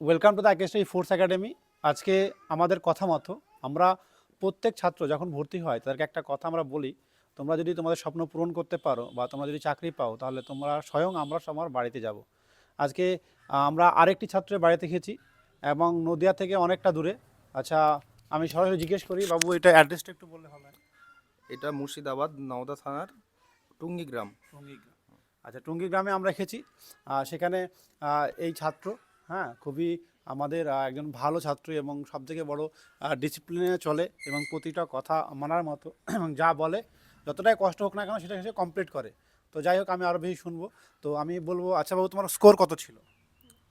Welcome to the আকেশাই force academy. আজকে আমাদের কথা মতো আমরা প্রত্যেক ছাত্র যখন ভর্তি হয় তাদেরকে একটা কথা আমরা বলি তোমরা যদি তোমাদের স্বপ্ন পূরণ করতে পারো বা তোমরা যদি চাকরি পাও তাহলে তোমরা স্বয়ং আমরা সবার বাড়িতে যাব। আজকে আমরা আরেকটি ছাত্রের বাড়িতে খেয়েছি এবং নদিয়া থেকে অনেকটা দূরে। আচ্ছা আমি সরাসরি জিজ্ঞেস করি বাবু এটা অ্যাড্রেসটা একটু বললে হয় এটা মুর্শিদাবাদ নওদা থানার টুঙ্গি গ্রাম টুঙ্গি গ্রাম আচ্ছা টুঙ্গি গ্রামে আমরা এসেছি সেখানে এই ছাত্র হ্যাঁ খুবই আমাদের একজন ভালো ছাত্র এবং সবথেকে বড় ডিসিপ্লিনে চলে এবং প্রতিটা কথা মানার মতো এবং যা বলে যতটাই কষ্ট হোক না কেন সেটা সে কমপ্লিট করে। তো যাই হোক আমি আরও বেশি শুনব। তো আমি বলব আচ্ছা বাবু তোমার স্কোর কত ছিল?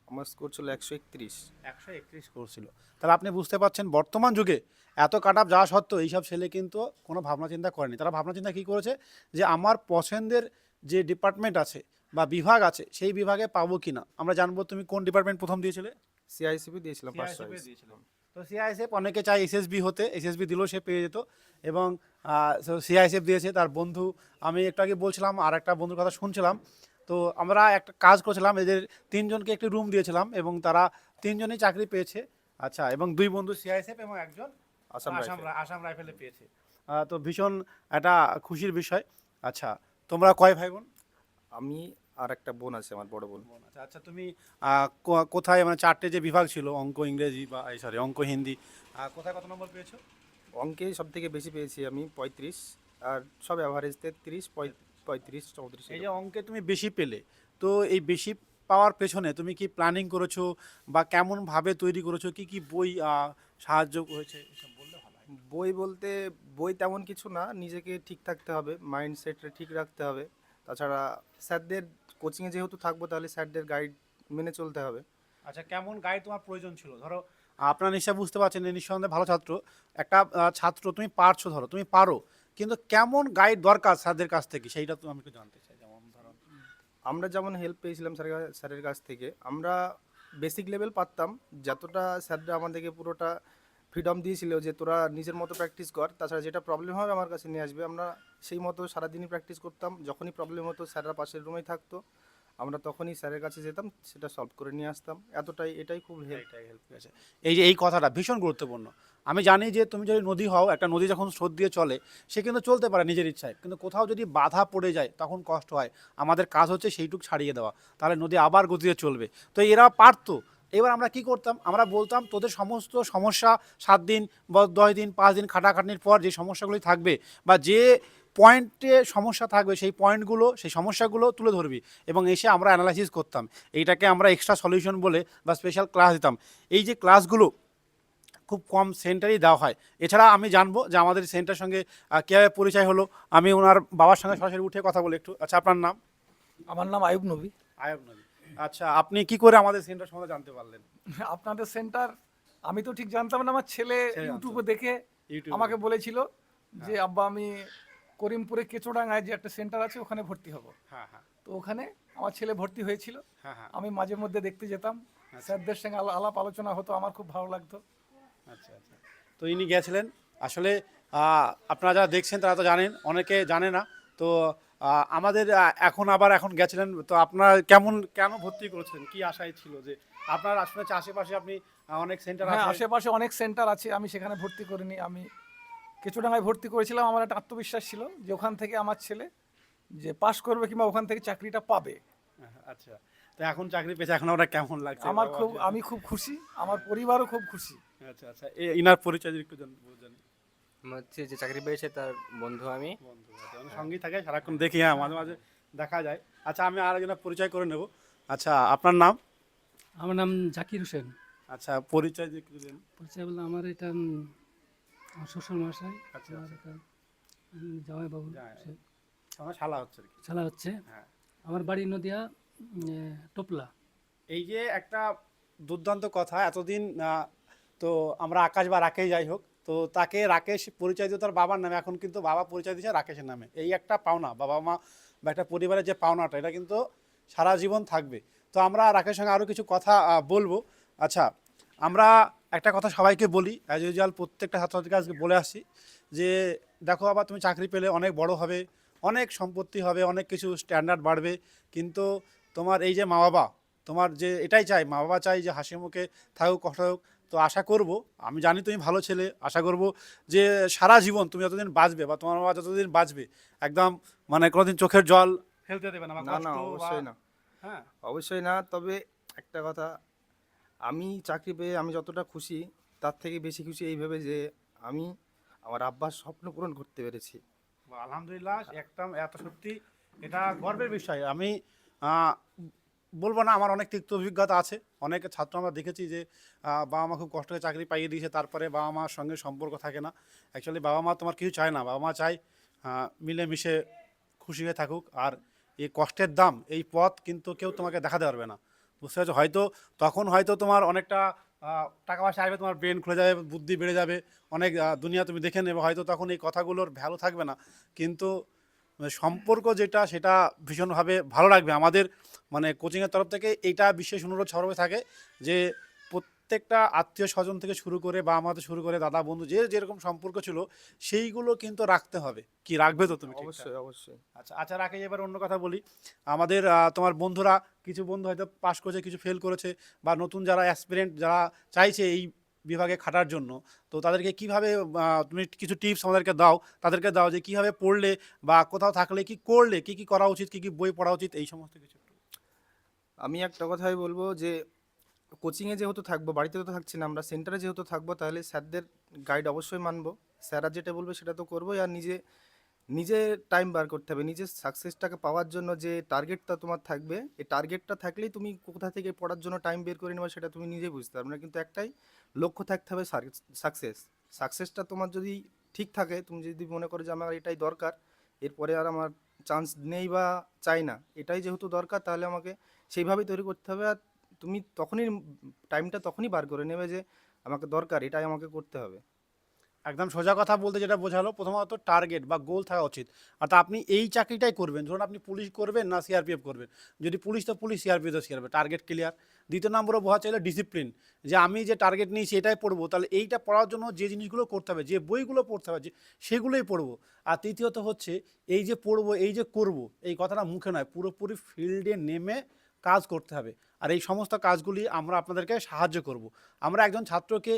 আমার স্কোর ছিল একশো একত্রিশ। একশো একত্রিশ স্কোর ছিল। তাহলে আপনি বুঝতে পারছেন বর্তমান যুগে এত কাট আপ যাওয়া সত্ত্বেও এইসব ছেলে কিন্তু কোনো ভাবনা চিন্তা করেনি। তারা ভাবনা চিন্তা কী করেছে? যে আমার পছন্দের যে ডিপার্টমেন্ট আছে বা বিভাগ আছে সেই বিভাগে পাবো কি না আমরা জানব তুমি কোন ডিপার্টমেন্ট প্রথম দিয়েছিলে? সিআইসিপি দিয়েছিলাম ফার্স্ট CISF দিয়েছিলাম। তো সিআইএসএফ অনেকে চায় এসএসবি হতে এসএসবি দিলেও সে পেয়ে যেত। এবং সিআইএসএফ দিয়েছে তার বন্ধু। আমি একটু আগে বলছিলাম আর একটা বন্ধুর কথা শুনছিলাম। তো আমরা একটা কাজ করেছিলাম এদের তিনজনকে একটি রুম দিয়েছিলাম এবং তারা তিনজনই চাকরি পেয়েছে। আচ্ছা এবং দুই বন্ধু সিআইএসএফ এবং একজন আসাম আসাম আসাম রাইফেলে পেয়েছে। তো ভীষণ একটা খুশির বিষয়। আচ্ছা তোমরা কয় ভাই বোন? আমি আর একটা বোন আছে আমার বড় বোন। আচ্ছা তুমি কোথায় মানে চারটে যে বিভাগ ছিল অঙ্ক ইংরেজি বা এই সরি অঙ্ক হিন্দি কোথায় কত নম্বর পেয়েছ? অঙ্কে সব থেকে বেশি পেয়েছি আমি পঁয়ত্রিশ আর সব অ্যাভারেজ তেত্রিশ পঁয়ত্রিশ চৌত্রিশ এই যে অঙ্কে তুমি বেশি পেলে তো এই বেশি পাওয়ার পেছনে তুমি কি প্ল্যানিং করেছ বা কেমন ভাবে তৈরি করেছ কি কি বই সাহায্য করেছে বললে ভালো হয়। বই বলতে বই তেমন কিছু না নিজেকে ঠিক থাকতে হবে মাইন্ডসেটটা ঠিক রাখতে হবে। তাছাড়া স্যারদের কোচিংয়ে যেহেতু থাকব তাহলে স্যারদের গাইড মেনে চলতে হবে। আচ্ছা কেমন গাইড তোমার প্রয়োজন ছিল? ধরো আপনার নিশ্চয় বুঝতে পারছেন নিঃসন্দেহে ভালো ছাত্র। একটা ছাত্র তুমি পারছ ধরো তুমি পারো কিন্তু কেমন গাইড দরকার স্যারদের কাছ থেকে? সেইটা তো আমি একটু জানতে চাই যেমন ধরো আমরা যেমন হেল্প পেয়েছিলাম স্যারের স্যারের কাছ থেকে আমরা বেসিক লেভেল পারতাম যতটা স্যাররা আমাদেরকে পুরোটা ফ্রিডম দিয়েছিল যে তোরা নিজের মতো প্র্যাকটিস কর। তাছাড়া যেটা প্রবলেম হবে আমার কাছে নিয়ে আসবে। আমরা সেই মতো সারাদিনই প্র্যাকটিস করতাম। যখনই প্রবলেম হতো, স্যাররা পাশের রুমেই থাকতো। আমরা তখনই স্যারের কাছে যেতাম, সেটা সলভ করে নিয়ে আসতাম। এতটাই, এটাই খুব হেল্প করেছে। এই যে, এই কথাটা ভীষণ গুরুত্বপূর্ণ। আমি জানি যে, তুমি যদি নদী হও, একটা নদী যখন স্রোত দিয়ে চলে, সে কিন্তু চলতে পারে নিজের ইচ্ছায়। কিন্তু কোথাও যদি বাধা পড়ে যায়, তখন কষ্ট হয়। আমাদের কাজ হচ্ছে সেইটুক ছাড়িয়ে দেওয়া। তাহলে নদী আবার গতিতে চলবে। তো এরা পারতো। এবার আমরা কি করতাম? আমরা বলতাম তোদের সমস্ত সমস্যা সাত দিন বা দশ দিন পাঁচ দিন খাটাখাটনির পর যে সমস্যাগুলি থাকবে বা যে পয়েন্টে সমস্যা থাকবে সেই পয়েন্টগুলো সেই সমস্যাগুলো তুলে ধরবি। এবং এসে আমরা অ্যানালাইসিস করতাম। এইটাকে আমরা এক্সট্রা সলিউশন বলে বা স্পেশাল ক্লাস দিতাম। এই যে ক্লাসগুলো খুব কম সেন্টারেই দেওয়া হয়। এছাড়া আমি জানব যে আমাদের সেন্টার সঙ্গে কীভাবে পরিচয় হলো? আমি ওনার বাবার সঙ্গে সরাসরি উঠে কথা বলি একটু। আচ্ছা আপনার নাম? আমার নাম আয়ুব নবী। আয়ব নবী। আচ্ছা আপনি কি করে আমাদের সেন্টার সম্বন্ধে জানতে পারলেন? আপনাদের সেন্টার আমি তো ঠিক জানতাম না আমার ছেলে ইউটিউবে দেখে আমাকে বলেছিল যে আব্বা আমি করিমপুরে কেচোডাঙ্গায় যে একটা সেন্টার আছে ওখানে ভর্তি হব। হ্যাঁ হ্যাঁ। তো ওখানে আমার ছেলে ভর্তি হয়েছিল। হ্যাঁ হ্যাঁ। আমি মাঝে মধ্যে দেখতে যেতাম। স্যারদের সঙ্গে আলা- আলাপ আলোচনা হতো আমার খুব ভালো লাগতো। আচ্ছা আচ্ছা। তো ইনি গেছিলেন। আসলে আপনারা যারা দেখছেন তারা তো জানেন অনেকে জানে না। তো আমাদের এখন আবার এখন গেছিলেন তো আপনার কেমন কেন ভর্তি করেছিলেন? কি আশায় ছিল যে আপনার আসলে আশেপাশে আপনি অনেক সেন্টার হ্যাঁ আছে? আশেপাশে অনেক সেন্টার আছে আমি সেখানে ভর্তি করিনি। আমি কেচোডাঙ্গায় ভর্তি করেছিলাম আমার একটা আত্মবিশ্বাস ছিল যে ওখান থেকে আমার ছেলে যে পাশ করবে কিংবা ওখান থেকে চাকরিটা পাবে। আচ্ছা তো এখন চাকরি পেয়েছে এখন আপনার কেমন লাগছে? আমার খুব আমি খুব খুশি আমার পরিবারও খুব খুশি। আচ্ছা আচ্ছা ইনার পরিচয় একটু জান- হচ্ছে যে চাকরি পেয়েছে তার বন্ধু আমি। বন্ধু আচ্ছা, মানে সঙ্গেই থাকে সারাক্ষণ দেখি হ্যাঁ মাঝে মাঝে দেখা যায়। আচ্ছা আমি আরেকজনের পরিচয় করে নেব। আচ্ছা আপনার নাম? আমার নাম জাকির হোসেন। আচ্ছা পরিচয় যদি একটু দেন। পরিচয় বলতে আমার এটা উম, আমার শ্বশুর মশাই আচ্ছা, আমার এটা উম, জামাইবাবু জামাই। সে আমার শালা হচ্ছে আর কি। চালা হচ্ছে। হ্যাঁ। আমার বাড়ি নদিয়া উম, এ, টোপলা। এই যে একটা দুর্দান্ত কথা এতদিন আহ, তো আমরা আকাশ বা রাকেশ যাই হোক তো তাকে রাকেশ পরিচয় দিত তার বাবার নামে, এখন কিন্তু বাবা পরিচয় দিচ্ছে রাকেশের নামে। এই একটা পাওনা, বাবা মা বা একটা পরিবারের যে পাওনাটা, এটা কিন্তু সারা জীবন থাকবে। তো আমরা রাকেশের সঙ্গে আরও কিছু কথা বলব। আচ্ছা আমরা একটা কথা সবাইকে বলি অ্যাজ ইউজুয়াল প্রত্যেকটা ছাত্রছাত্রীকে আজকে বলে আসি যে, দেখো আবার তুমি চাকরি পেলে অনেক বড় হবে, অনেক সম্পত্তি হবে, অনেক কিছু স্ট্যান্ডার্ড বাড়বে, কিন্তু তোমার এই যে মা বাবা, তোমার যে, এটাই চাই, মা বাবা চাই যে হাসি মুখে থাকুক, কষ্ট হোক তো আশা করব আমি জানি তুমি ভালো ছেলে আশা করব যে সারা জীবন তুমি যতদিন বাঁচবে বা তোমার বাবা যতদিন বাঁচবে একদম মানে কোনোদিন চোখের জল ফেলতে দেবে না না না অবশ্যই না। হ্যাঁ। অবশ্যই না তবে একটা কথা আমি চাকরি পেয়ে আমি যতটা খুশি তার থেকে বেশি খুশি এইভাবে যে আমি আমার আব্বার স্বপ্ন পূরণ করতে পেরেছি। আলহামদুলিল্লাহ একদম এত সত্যি এটা গর্বের বিষয়। আমি বলব না, আমার অনেক তিক্ত অভিজ্ঞতা আছে। অনেক ছাত্র আমরা দেখেছি যে বাবা মা খুব কষ্ট করে চাকরি পাইয়ে দিয়েছে, তারপরে বাবা মার সঙ্গে সম্পর্ক থাকে না। অ্যাকচুয়ালি বাবা মা তোমার কিছু চায় না, বাবা মা চায় মিলেমিশে খুশি হয়ে থাকুক। আর এই কষ্টের দাম, এই পথ কিন্তু কেউ তোমাকে দেখাতে পারবে না। বুঝতে পারছ? হয়তো তখন হয়তো তোমার অনেকটা টাকা পয়সা আসবে, তোমার ব্রেন খুলে যাবে, বুদ্ধি বেড়ে যাবে। অনেক দুনিয়া তুমি দেখে নেবে, হয়তো তখন এই কথাগুলোর ভ্যালু থাকবে না। কিন্তু সম্পর্ক যেটা সেটা ভীষণভাবে ভালো লাগবে আমাদের মানে কোচিংয়ের তরফ থেকে এইটা বিশেষ অনুরোধ সর্বে থাকে যে প্রত্যেকটা আত্মীয় স্বজন থেকে শুরু করে বা আমাদের শুরু করে দাদা বন্ধু যে যেরকম সম্পর্ক ছিল সেইগুলো কিন্তু রাখতে হবে। কি রাখবে তো তুমি অবশ্যই অবশ্যই। আচ্ছা আচ্ছা রাখে এবার অন্য কথা বলি। আমাদের তোমার বন্ধুরা কিছু বন্ধু হয়তো পাশ করেছে কিছু ফেল করেছে বা নতুন যারা অ্যাসপিরেন্ট যারা চাইছে এই বিভাগে খাটার জন্য। তো তাদেরকে কীভাবে তুমি কিছু টিপস আমাদেরকে দাও। তাদেরকে দাও যে কীভাবে পড়লে বা কোথাও থাকলে কি করলে, কি কি করা উচিত, কি কি বই পড়া উচিত, এই সমস্ত কিছু। আমি একটা কথাই বলব যে কোচিংয়ে যেহেতু থাকব, বাড়িতে তো থাকছি না, আমরা সেন্টারে যেহেতু থাকব, তাহলে স্যারদের গাইড অবশ্যই মানবো। স্যাররা যেটা বলবে সেটা তো করবোই, আর নিজে নিজে টাইম বার করতে হবে। নিজের সাকসেসটাকে পাওয়ার জন্য যে টার্গেটটা তোমার থাকবে, এই টার্গেটটা থাকলেই তুমি কোথা থেকে পড়ার জন্য টাইম বের করে নেবে সেটা তুমি নিজেই বুঝতে পারবে না। কিন্তু একটাই লক্ষ্য থাকতে হবে সাকসেস সাকসেসটা তোমার যদি ঠিক থাকে, তুমি যদি মনে করো যে আমার এটাই দরকার, এরপরে আর আমার চান্স নেই বা চাই না, এটাই যেহেতু দরকার, তাহলে আমাকে সেইভাবেই তৈরি করতে হবে। আর তুমি তখনই টাইমটা তখনই বার করে নেবে যে আমাকে দরকার, এটাই আমাকে করতে হবে। একদম সোজা কথা বলতে যেটা বোঝালো, প্রথমত টার্গেট বা গোল থাকা উচিত। অর্থাৎ আপনি এই চাকরিটাই করবেন। ধরুন আপনি পুলিশ করবেন না সিআরপিএফ করবেন। যদি পুলিশ তো পুলিশ সিআরপিএফ তো সিআরপিএফ টার্গেট ক্লিয়ার দ্বিতীয় নম্বরে বোঝা চাইলে ডিসিপ্লিন যে আমি যে টার্গেট নিয়েছি এটাই পড়ব, তাহলে এইটা পড়ার জন্য যে জিনিসগুলো করতে হবে, যে বইগুলো পড়তে হবে, যে সেগুলোই পড়ব। আর তৃতীয়ত হচ্ছে, এই যে পড়ব, এই যে করব, এই কথাটা মুখে নয়, পুরোপুরি ফিল্ডে নেমে কাজ করতে হবে। আর এই সমস্ত কাজগুলি আমরা আপনাদেরকে সাহায্য করব। আমরা একজন ছাত্রকে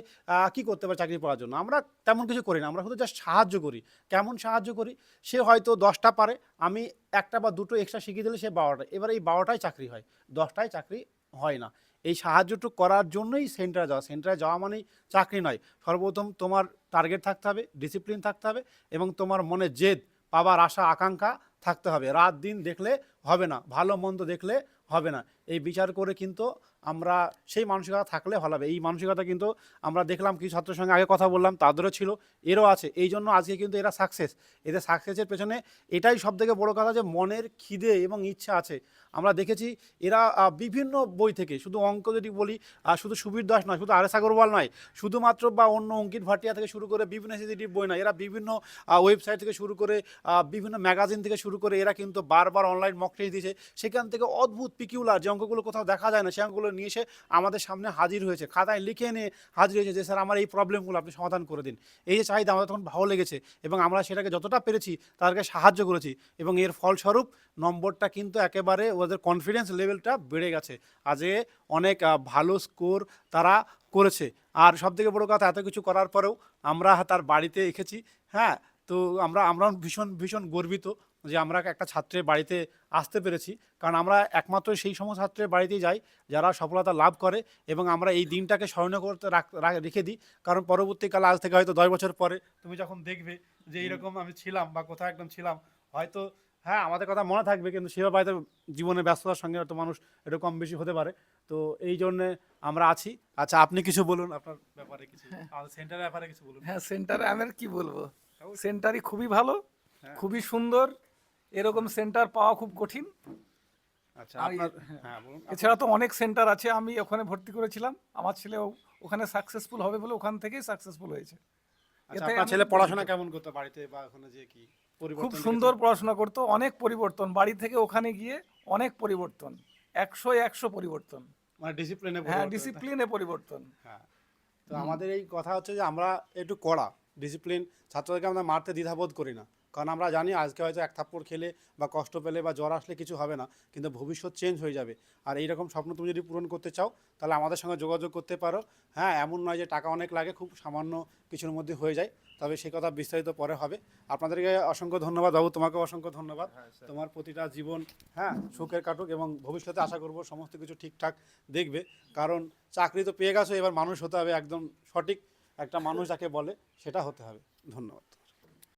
কি করতে পারি চাকরি পাওয়ার জন্য? আমরা তেমন কিছু করি না। আমরা শুধু জাস্ট সাহায্য করি। কেমন সাহায্য করি? সে হয়তো দশটা পারে। আমি একটা বা দুটো এক্সট্রা শিখিয়ে দিলে সে বারোটা। এবার এই বারোটায় চাকরি হয়। দশটায় চাকরি হয় না। এই সাহায্যটুকু করার জন্যই সেন্টারে যাওয়া। সেন্টারে যাওয়া মানেই চাকরি নয়। সর্বপ্রথম তোমার টার্গেট থাকতে হবে ডিসিপ্লিন থাকতে হবে এবং তোমার মনে জেদ পাবার আশা, আকাঙ্ক্ষা থাকতে হবে। রাত দিন দেখলে হবে না। ভালো মন্দ দেখলে হবে না। এই বিচার করে কিন্তু আমরা সেই মানসিকতা থাকলে ভালো হবে। এই মানসিকতা কিন্তু আমরা দেখলাম, কিছু ছাত্রের সঙ্গে আগে কথা বললাম, তাদেরও ছিল, এরও আছে। এই জন্য আজকে কিন্তু এরা সাকসেস এদের সাকসেসের পেছনে এটাই সব থেকে বড়ো কথা যে মনের খিদে এবং ইচ্ছা আছে। আমরা দেখেছি এরা বিভিন্ন বই থেকে, শুধু অঙ্ক যদি বলি শুধু সুবীর দাস নয়, শুধু আর এস আগরওয়াল নয়, শুধুমাত্র বা অন্য অঙ্কিত ভাটিয়া থেকে শুরু করে বিভিন্ন সিসিটিভ বই নয়, এরা বিভিন্ন ওয়েবসাইট থেকে শুরু করে বিভিন্ন ম্যাগাজিন থেকে শুরু করে এরা কিন্তু বারবার অনলাইন মক টেস্ট দিয়েছে। সেখান থেকে অদ্ভুত পিকিউলার যে অঙ্কগুলো কোথাও দেখা যায় না, সে অঙ্কগুলো নিয়ে এসে আমাদের সামনে হাজির হয়েছে। খাতায় লিখে এনে হাজির হয়েছে যে, স্যার, আমার এই প্রবলেমগুলো আপনি সমাধান করে দিন। এই যে চাহিদা আমাদের তখন ভালো লেগেছে এবং আমরা সেটাকে যতটা পেরেছি তাদেরকে সাহায্য করেছি এবং এর ফলস্বরূপ নম্বরটা কিন্তু একেবারে ওদের কনফিডেন্স লেভেলটা বেড়ে গেছে। আজকে অনেক ভালো স্কোর তারা করেছে। আর সবথেকে বড় কথা, এত কিছু করার পরেও আমরা তার বাড়িতে এসেছি হ্যাঁ তো আমরা আমরা ভীষণ ভীষণ গর্বিত যে আমরা একটা ছাত্রের বাড়িতে আসতে পেরেছি। কারণ আমরা একমাত্র সেই সমস্ত ছাত্রের বাড়িতেই যাই যারা সফলতা লাভ করে এবং আমরা এই দিনটাকে স্মরণীয় করতে রাখ- রেখে দিই। কারণ পরবর্তীকালে আজ থেকে হয়তো দশ বছর পরে তুমি যখন দেখবে যে এইরকম আমি ছিলাম বা কোথাও একদম ছিলাম হয়তো হ্যাঁ আমাদের কথা মনে থাকবে কিন্তু সেভাবে হয়তো জীবনে ব্যস্ততার সঙ্গে হয়তো মানুষ একটু কম বেশি হতে পারে। তো এই জন্যে আমরা আছি। আচ্ছা আপনি কিছু বলুন আপনার ব্যাপারে কিছু। সেন্টারের ব্যাপারে কিছু বলুন। হ্যাঁ সেন্টারে আমার কি বলব? সেন্টারই খুবই ভালো খুবই সুন্দর এরকম সেন্টার পাওয়া খুব কঠিন। আচ্ছা আপনার হ্যাঁ। বলুন। এছাড়া তো অনেক সেন্টার আছে আমি ওখানে ভর্তি করেছিলাম। আমার ছেলে ওখানে সাকসেসফুল হবে বলে ওখান থেকেই সাকসেসফুল হয়েছে। আচ্ছা আপনার ছেলে পড়াশোনা কেমন করতো বাড়িতে বা ওখানে যে কি খুব সুন্দর পড়াশোনা করতো অনেক পরিবর্তন। বাড়ি থেকে ওখানে গিয়ে অনেক পরিবর্তন। একশো একশো পরিবর্তন। মানে ডিসিপ্লিনে হ্যাঁ ডিসিপ্লিনে পরিবর্তন। হ্যাঁ। তো আমাদের এই কথা হচ্ছে যে আমরা একটু কড়া ডিসিপ্লিন ছাত্রদেরকে আমরা মারতে দ্বিধাবোধ করি না। কারণ আমরা জানি আজকে হয়তো এক থাপ্পড় খেলে বা কষ্ট পেলে বা জ্বর আসলে কিছু হবে না কিন্তু ভবিষ্যৎ চেঞ্জ হয়ে যাবে। আর এইরকম স্বপ্ন তুমি যদি পূরণ করতে চাও তাহলে আমাদের সঙ্গে যোগাযোগ করতে পারো। হ্যাঁ এমন নয় যে টাকা অনেক লাগে খুব সামান্য কিছুর মধ্যে হয়ে যায় তবে সে কথা বিস্তারিত পরে হবে। আপনাদেরকে অসংখ্য ধন্যবাদ বাবু তোমাকে অসংখ্য ধন্যবাদ। তোমার প্রতিটা জীবন হ্যাঁ সুখের কাটুক এবং ভবিষ্যতে আশা করব সমস্ত কিছু ঠিকঠাক দেখবে। কারণ চাকরি তো পেয়ে গেছো এবার মানুষ হতে হবে একদম সঠিক। একটা মানুষ যাকে বলে সেটা হতে হবে। ধন্যবাদ।